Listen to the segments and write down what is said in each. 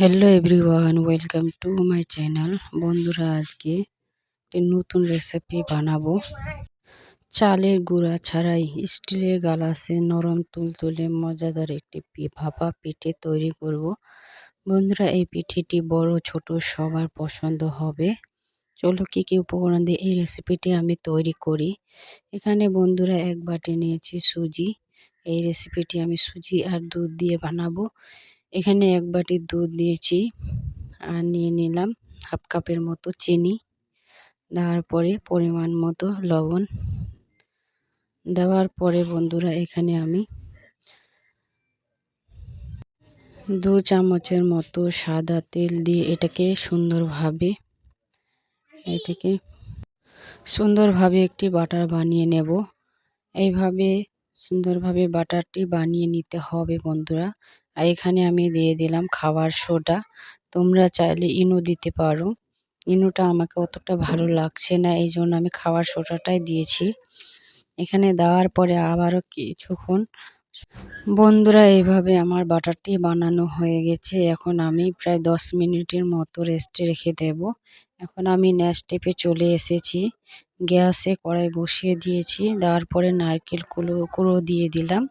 Hello everyone welcome to my channel বন্ধুরা, আজকে একটি নতুন রেসিপি বানাবো। চালের গুঁড়া ছাড়াই স্টিলের গালাসে নরম তুলতুলে মজাদার একটি ভাপা পিঠে তৈরি করব। বন্ধুরা, এই পিঠেটি বড়, ছোট, সবার পছন্দ হবে। চলো কী কী উপকরণ দিয়ে এই রেসিপিটি আমি তৈরি করি। এখানে বন্ধুরা, এক বাটি নিয়েছি সুজি। এই রেসিপিটি আমি সুজি আর দুধ দিয়ে বানাবো। এখানে এক বাটি দুধ দিয়েছি আর নিয়ে নিলাম হাফ কাপের মতো চিনি, দেওয়ার পরে পরিমাণ মতো লবণ। দেওয়ার পরে বন্ধুরা এখানে আমি দু চামচের মতো সাদা তেল দিয়ে এটাকে সুন্দরভাবে এটাকে সুন্দরভাবে একটি বাটার বানিয়ে নেব। এইভাবে সুন্দরভাবে বাটারটি বানিয়ে নিতে হবে বন্ধুরা। আর এখানে আমি দিয়ে দিলাম খাওয়ার সোডা। তোমরা চাইলে ইনো দিতে পারো। ইনোটা আমাকে অতটা ভালো লাগছে না এই জন্য আমি খাওয়ার সোডাটাই দিয়েছি। এখানে দেওয়ার পরে আবারও কিছুক্ষণ বন্ধুরা, এইভাবে আমার বাটারটি বানানো হয়ে গেছে। এখন আমি প্রায় দশ মিনিটের মতো রেস্টে রেখে দেব। এখন আমি নেক্সট স্টেপে চলে এসেছি। গ্যাসে কড়াই বসিয়ে দিয়েছি। দেওয়ার পরে নারকেল কুলো, কুড়ো দিয়ে দিলাম।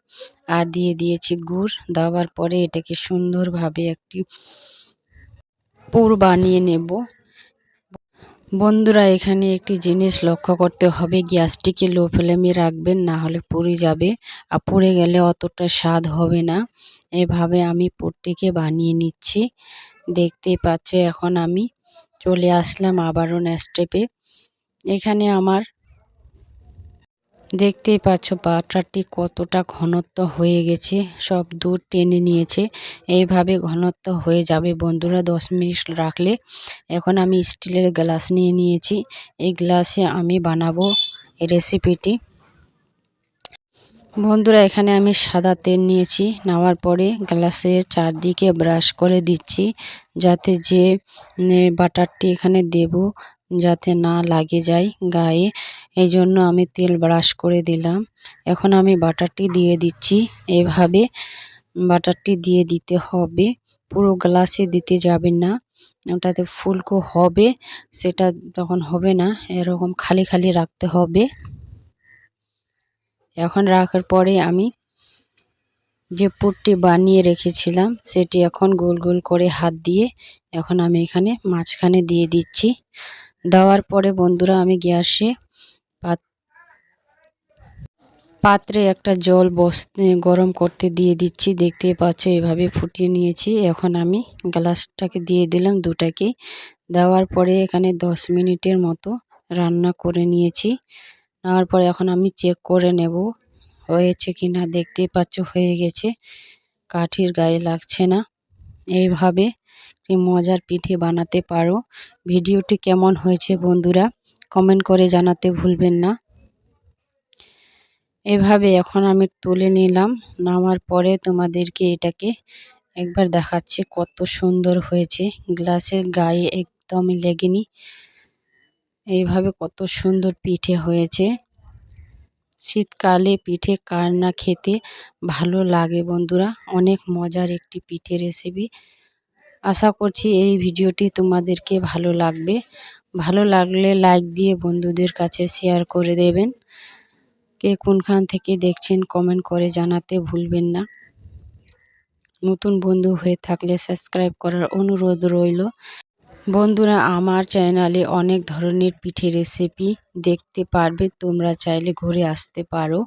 আর দিয়ে দিয়েছি গুড়। দেওয়ার পরে এটাকে সুন্দরভাবে একটি পুর বানিয়ে নেব। বন্ধুরা, এখানে একটি জিনিস লক্ষ্য করতে হবে। গ্যাসটিকে লো ফ্লেমে রাখবেন, না হলে পুড়ে যাবে আর পুড়ে গেলে অতটা স্বাদ হবে না। এভাবে আমি পুরটিকে বানিয়ে নিচ্ছি। দেখতে পাচ্ছ, এখন আমি চলে আসলাম আবারও ন্যাস্টেপে এখানে আমার দেখতেই পাচ্ছ বাটারটি কতটা ঘনত্ব হয়ে গেছে, সব দুধ টেনে নিয়েছে। এইভাবে ঘনত্ব হয়ে যাবে বন্ধুরা, দশ মিনিট রাখলে। এখন আমি স্টিলের গ্লাস নিয়ে নিয়েছি। এই গ্লাসে আমি বানাবো রেসিপিটি। বন্ধুরা, এখানে আমি সাদা তেল নিয়েছি। নেওয়ার পরে গ্লাসের চারদিকে ব্রাশ করে দিচ্ছি যাতে যে বাটারটি এখানে দেব যাতে না লাগে যায় গায়ে। এই জন্য আমি তেল ব্রাশ করে দিলাম। এখন আমি বাটারটি দিয়ে দিচ্ছি। এভাবে বাটারটি দিয়ে দিতে হবে। পুরো গ্লাসে দিতে যাবেন না। ওটাতে ফুলকো হবে, সেটা তখন হবে না। এরকম খালি খালি রাখতে হবে। এখন রাখার পরে আমি যে পুরটি বানিয়ে রেখেছিলাম, সেটি এখন গোল গোল করে হাত দিয়ে এখন আমি এখানে মাঝখানে দিয়ে দিচ্ছি। দেওয়ার পরে বন্ধুরা, আমি গ্যাসে পাত্রে একটা জল বস গরম করতে দিয়ে দিচ্ছি। দেখতে পাচ্ছ, এভাবে ফুটিয়ে নিয়েছি। এখন আমি গ্লাসটাকে দিয়ে দিলাম দুটাকে। দেওয়ার পরে এখানে দশ মিনিটের মতো রান্না করে নিয়েছি। নেওয়ার পরে এখন আমি চেক করে নেব, হয়েছে কি না। দেখতেই পাচ্ছ, হয়ে গেছে। কাঠির গায়ে লাগছে না। এইভাবে মজার পিঠে বানাতে পারো। ভিডিওটি কেমন হয়েছে বন্ধুরা, কমেন্ট করে জানাতে ভুলবেন না। এভাবে এখন আমি তুলে নিলাম। নামার পরে তোমাদেরকে এটাকে একবার দেখাচ্ছি কত সুন্দর হয়েছে। গ্লাসের গায়ে একদমই লেগেনি। এইভাবে কত সুন্দর পিঠে হয়েছে। শীতকালে পিঠে কার না খেতে ভালো লাগে বন্ধুরা। অনেক মজার একটি পিঠে রেসিপি আশা করছি এই ভিডিওটি তোমাদেরকে ভালো লাগবে। ভালো লাগলে লাইক দিয়ে বন্ধুদের কাছে শেয়ার করে দেবেন। কে কোনখান থেকে দেখছেন কমেন্ট করে জানাতে ভুলবেন না। নতুন বন্ধু হয়ে থাকলে সাবস্ক্রাইব করার অনুরোধ রইল। বন্ধুরা, আমার চ্যানেলে অনেক ধরনের পিঠে রেসিপি দেখতে পারবে, তোমরা চাইলে ঘুরে আসতে পারো।